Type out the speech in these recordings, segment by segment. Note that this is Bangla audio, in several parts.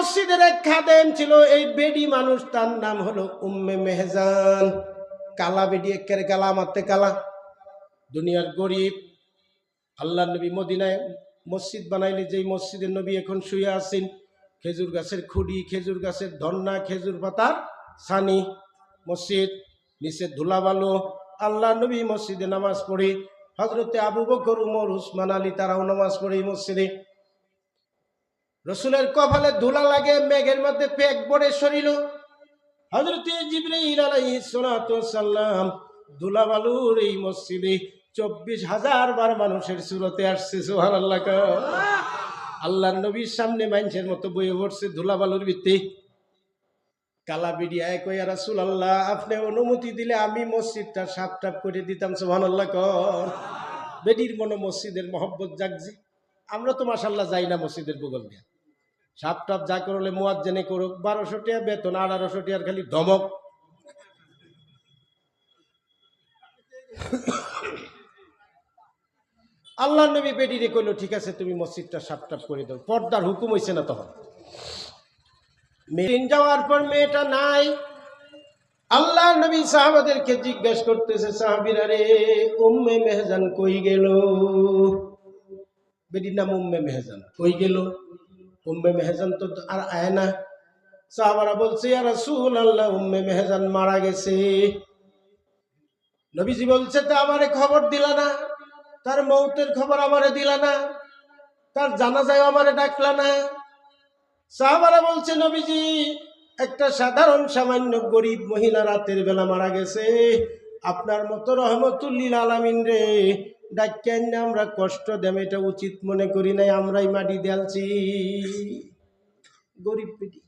মসজিদের এক খাদেম ছিল, এই বেডি মানুষ, তার নাম হলো উম্মে মেহজান। কালা বেডি একের কালা মারতে কালা। দুনিয়ার গরিব আল্লাহ নবী মদিনায় মসজিদ বানাইলে, যেই মসজিদের নবী এখন শুয়ে আছেন, খেজুর গাছের খুঁড়ি খেজুর গাছের ধন্না, খেজুর পাতার সানি মসজিদ, নিচে ধুলাবালো আল্লাহ নবী মসজিদে নামাজ পড়ে হজরতে আবু বকর, উমর, উসমান আলী, তারাও নামাজ পড়ে মসজিদে। রসুলের কপালে ধুলা লাগে, মেঘের মধ্যে পেক পড়ে সরিল হজরতে জিবরাইল আলাইহিস সালাতু সাল্লাম ধুলাবালুর এই মসজিদে চব্বিশ হাজার বার মানুষের সুরতে আসছে সোহান আল্লাহ আল্লাহর নবীর সামনে মানুষের মতো বয়ে পড়ছে ধুলাবালুর ভিত্তি। কালা বিডিয়ায় কইয়া রাসুল আল্লাহ আপনি অনুমতি দিলে আমি মসজিদটা সাপ টাপ করে দিতাম সোহান আল্লাহ কর। বেডির মনে মসজিদের মহব্বত জাগছে। আমরা তো মাসাল্লাহ যাই না মসজিদের বগল দিয়ে সাপ টাপ যা করলে মোয়াজ জেনে করুক, বারোশো টিয়া বেতন, আঠারোশো টিয়ার খালি ধমক। আল্লাহ নবী বেডিরে কইলো, ঠিক আছে, তুমি মসজিদটা সাপ টাপ করে দাও। পর্দার হুকুম হইছে না তখন। মেয়ে যাওয়ার পর মেয়েটা নাই। আল্লাহ নবী সাহাবাদেরকে জিজ্ঞেস করতেছে, সাহাবিরা রে, উম্মে মেহজান কই গেল? বেটির নাম উম্মে মেহজান। কই গেল? উম্মে মেহজান তো আর আয় না। সাহাবারা বলছে আর রাসূল আল্লাহ উম্মে মেহজান মারা গেছে। নবীজি বলছে, তো আমারে খবর দিলা না। তার মৌতের খবর আমারে দিলা না। তার জানাজায় আমারে ডাকলা না। সাহাবারা বলছে, নবীজি, একটা সাধারণ সামান্য গরিব মহিলা রাতের বেলা মারা গেছে। আপনার মতো রহমতুল্লিল আলামিন রে ডাক্যান আমরা কষ্ট দেম, এটা উচিত মনে করি নাই, আমরাই মাটি দেলছি। গরিব পেটি।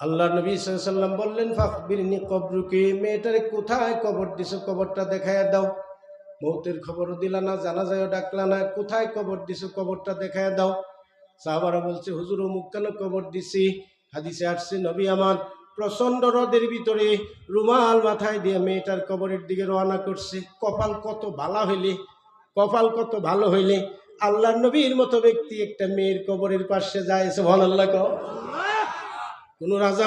আল্লাহ নবী সাল্লাম বললেন ফাকবিরনি কবরুকে। মেয়েটারে কোথায় কবর দিছো? কবরটা দেখায় দাও। মৌতের খবরও দিলা না জানা যায় ডাকলা না, কোথায় কবর দিছো? কবরটা দেখায় দাও। সাহাবারা বলছে, হুজুর, অমুক কেন কবর দিছি? হাদিসে আসছে, নবী আমার প্রচণ্ড রোদের ভিতরে রুমাল মাথায় দিয়ে মেয়েটার কবরের দিকে রওনা করছে। কপাল কত ভালো হইলে, কপাল কত ভালো হইলে। আল্লাহ নবীর মতো ব্যক্তি একটা মেয়ের কবরের পাশে যায় ভালো আল্লাহ কোন রাজা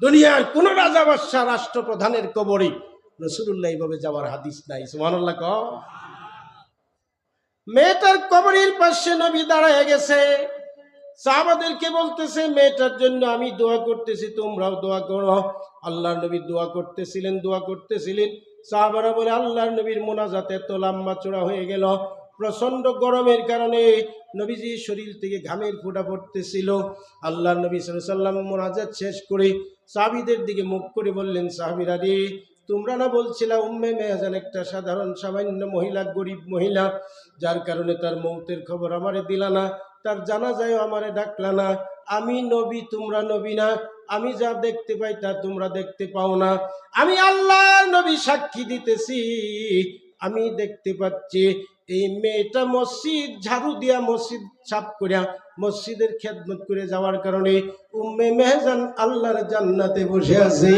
দুনিয়ার কোন রাজা বাদশাহ রাষ্ট্রপ্রধানের কবরে রসুল্লাহ এইভাবে যাওয়ার হাদিস নাই সুমান আল্লাহ ক মেয়েটার কবরের পাশে নবী দাঁড়ায় গেছে। সাহাবাদেরকে বলতেছে, মেয়েটার জন্য আমি দোয়া করতেছি, তোমরাও দোয়া করো। আল্লাহর নবী দোয়া করতেছিলেন দোয়া করতেছিলেন। সাহাবারা বলে, আল্লাহর নবীর মোনাজাতে এত লম্বা চূড়া হয়ে গেল। প্রচণ্ড গরমের কারণে নবীজি শরীর থেকে ঘামের ফোঁটা পড়তেছিল। আল্লাহ নবী সাল্লাম মোনাজাত শেষ করে সাহাবিদের দিকে মুখ করে বললেন, সাহাবিরা রে, তোমরা না বলছিলা উম্মে মেহাজান একটা সাধারণ সামান্য মহিলা, গরিব মহিলা, যার কারণে তার মৌতের খবর আমারে দিলা না? তার জানা যায় আমারে ডাকলা না। আমি নবী, তোমরা নবী না। আমি যা দেখতে পাই তা তোমরা দেখতে পাও না। আমি আল্লাহ নবী সাক্ষী দিতেছি। আমি দেখতে পাচ্ছি এই মেয়েটা মসজিদ, ঝাড়ু দিয়া মসজিদ সাফ করিয়া মসজিদের খেদমত করে যাওয়ার কারণে উম্মে মেহজান আল্লাহর জান্নাতে বসে আছে।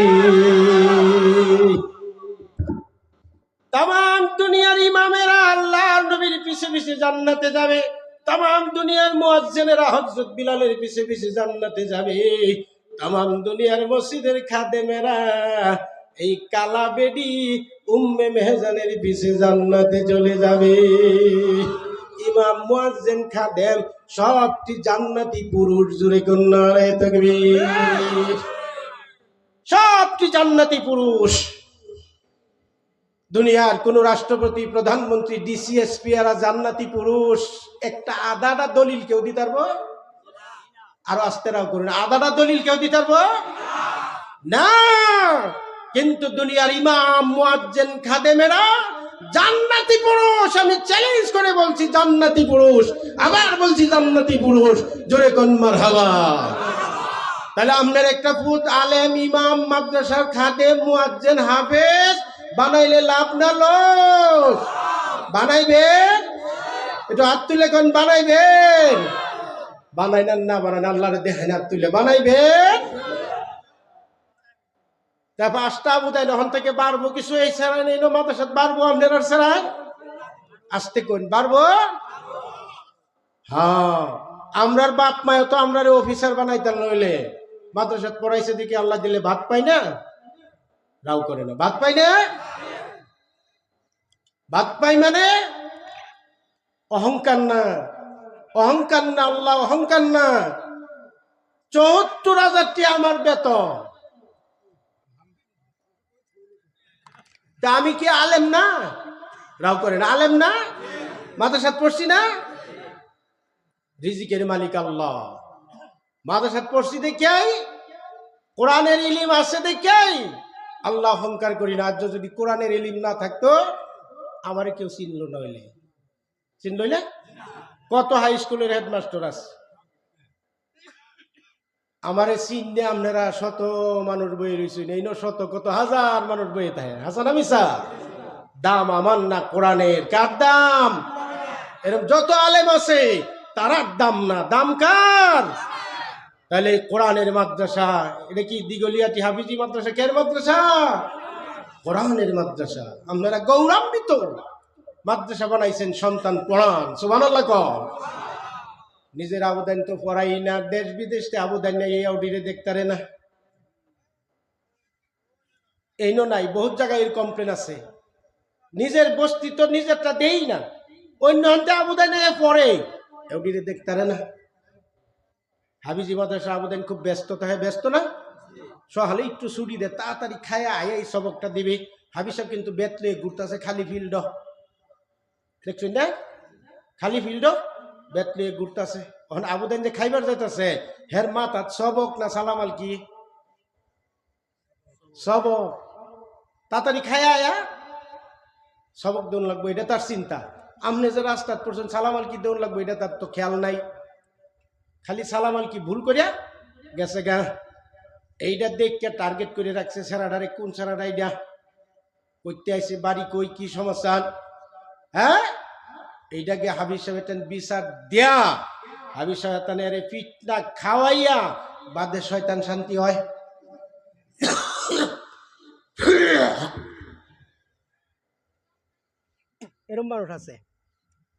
তাম দুনিয়ার ইমামেরা আল্লাহ নবীর পিছে পিছে জান্নাতে যাবে। তাম দুনিয়ার মুয়াজ্জিনেরা হযরত বিলালের পিছে পিছে জান্নাতে যাবে। তাম দুনিয়ার মসজিদের খাদেমেরা এই কালা বেডি উম্মে মেহজানের পিছে জান্নাতে চলে যাবে। ইমাম মুয়াজ্জিন খাদেম সবটি জান্নাতি পুরুষ জুড়ে কন্যা সবটি জান্নাতি পুরুষ দুনিয়ার কোন রাষ্ট্রপতি, প্রধানমন্ত্রী ডিসিএসপি এরা জান্নাতি পুরুষ, একটা আদাটা দলিল কেউ দিতে পারব? আরও আস্তেরাও করুন, আদাটা দলিল কেউ দিতে পারব? না! কিন্তু দুনিয়ার ইমাম, মুয়াজ্জিন, খাদেমেরা জান্নাতি পুরুষ, আমি চ্যালেঞ্জ করে বলছি জান্নাতি পুরুষ, আবার বলছি জান্নাতি পুরুষ, জোরে কোন মারহাবা? তাহলে আপনার একটা পুত আলেম, ইমাম, মাদ্রাসার খাদেম, মুয়াজ্জিন, হাফেজ বানাইলে লাভ না লস? বানাইবেন? একটু হাত তুলে কোন বানাইবেন? বানাইলেন না বানান, আল্লাহরে দেখেন হাত তুলে বানাইবেন? তারপর পাঁচটা বোধহয় তখন থেকে বাড়বো, কিছু এই সেরাই নেই মাদ্রাসাত বাড়বো আপনার সেরাই? আসতে কোন, বাড়বো? হ্যাঁ আমরার বাপ মায় তো আমরার অফিসার বানাইতাম নইলে। মাদ্রাসাত পড়াইছে দিকে আল্লাহ দিলে ভাত পাই না? রাও করে না। ভাত পাই না? ভাত পাই মানে অহংকার না। অহংকার না আল্লাহ, অহংকার না। চৌহত্তর হাজারটি আমার বেতন। তা আমি কি আলেম না? রাও করেন আলেম না? মাদ্রাসাত পড়ছি না? রিজিকের মালিক আল্লাহ। মাদ্রাসাত পড়ছি দেখাই? কোরআনের ইলিম আছে দেখাই? আল্লাহ অহংকার করি না। আজ যদি কোরআনের ইলিম না থাকতো, আমারে কেউ চিনল নইলে চিনলইলে কত হাই স্কুলের হেডমাস্টার আছে। আমারে চিনলে আপনারা শত মানুষ বয়ে রয়েছেন এই শত, কত হাজার মানুষ বয়ে থাকে। হাসান আমিসা দাম আমার না কোরআনের? কার দাম? এরকম যত আলেম আছে, তারার দাম না। দাম কার? তাহলে কোরআনের মাদ্রাসা, এটা কি দিগলিয়াটি হাফিজি মাদ্রাসা? কের মাদ্রাসা? কোরআনের মাদ্রাসা। আপনারা গৌরবান্বিত মাদ্রাসা বানাইছেন সন্তান পড়ান কর নিজের আবেদন তো পড়াই না দেশ বিদেশে আবেদন নেই, এই অডিরে দেখতারে না। এইনো নাই, বহুত জায়গায় এর কমপ্লেন আছে। নিজের বস্তি তো নিজেরটা দেই না। অন্য হন্তে আবেদন পড়ে। অডিরে দেখতারে না। হাবিজি মাদ্রাসা আবেদন খুব ব্যস্ত থাকে ব্যস্ত না? সহালে একটু ছুটি দে, তাড়াতাড়ি খায় আয় এই সবকটা দিবে। হাবি সাহেব কিন্তু বেতলে ঘুরতেছে খালি ফিল্ড দেখছেন না? খালি ফিল্ড বেতলে ঘুরতেছে। এখন আবুদান যে খাইবার যাইতেছে, হের মাথাত সবক না সালামাল কি? সবক। তাড়াতাড়ি খায় আয়া, সবক দৌন লাগবো, এটা তার চিন্তা। আমনে যে রাস্তাত পড়ছেন সালামাল কি দৌন লাগবো, এটা তার তো খেয়াল নাই। খালি সালামাল কি ভুল করিয়া গেছে গা? এইটা দেখকে টার্গেট করে রাখছে সারাডারে কোন সারাডা এইটা কইতে আইছে বাড়ি কই কি সমস্যা? হ্যাঁ? এইটাকে হাবিজ সাহেব বিচার দেয়া। হাবিজ সাহেব পিঠটা খাওয়াইয়া বাদে শয়তান শান্তি হয়। এরম মানুষ আছে।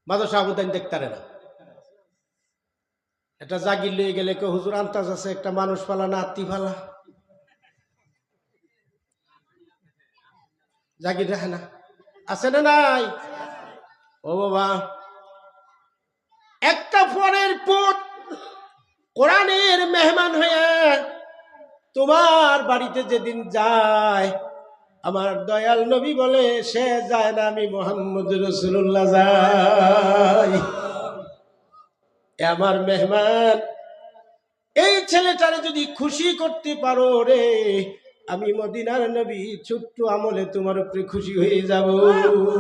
মাদর সাবুদান দেখতারে না। এটা জাগির লয়ে গেলে কেউ হুজুর, আন্তাজ আছে, একটা মানুষ পালা, না আত্মি ফালা জাগির রাখে না। আছে না নাই? ও বাবা। একটা ফোনের পুত কোরআনের মেহমান হয়ে তোমার বাড়িতে যেদিন যায়, আমার দয়াল নবী বলে, সে যায় না আমি মোহাম্মদ রসুল্লাহ এ আমার মেহমান, এই ছেলেটারে যদি খুশি করতে পারো রে, আমি মদিনার নবী ছোট্ট আমলে তোমার উপরে খুশি হয়ে যাব।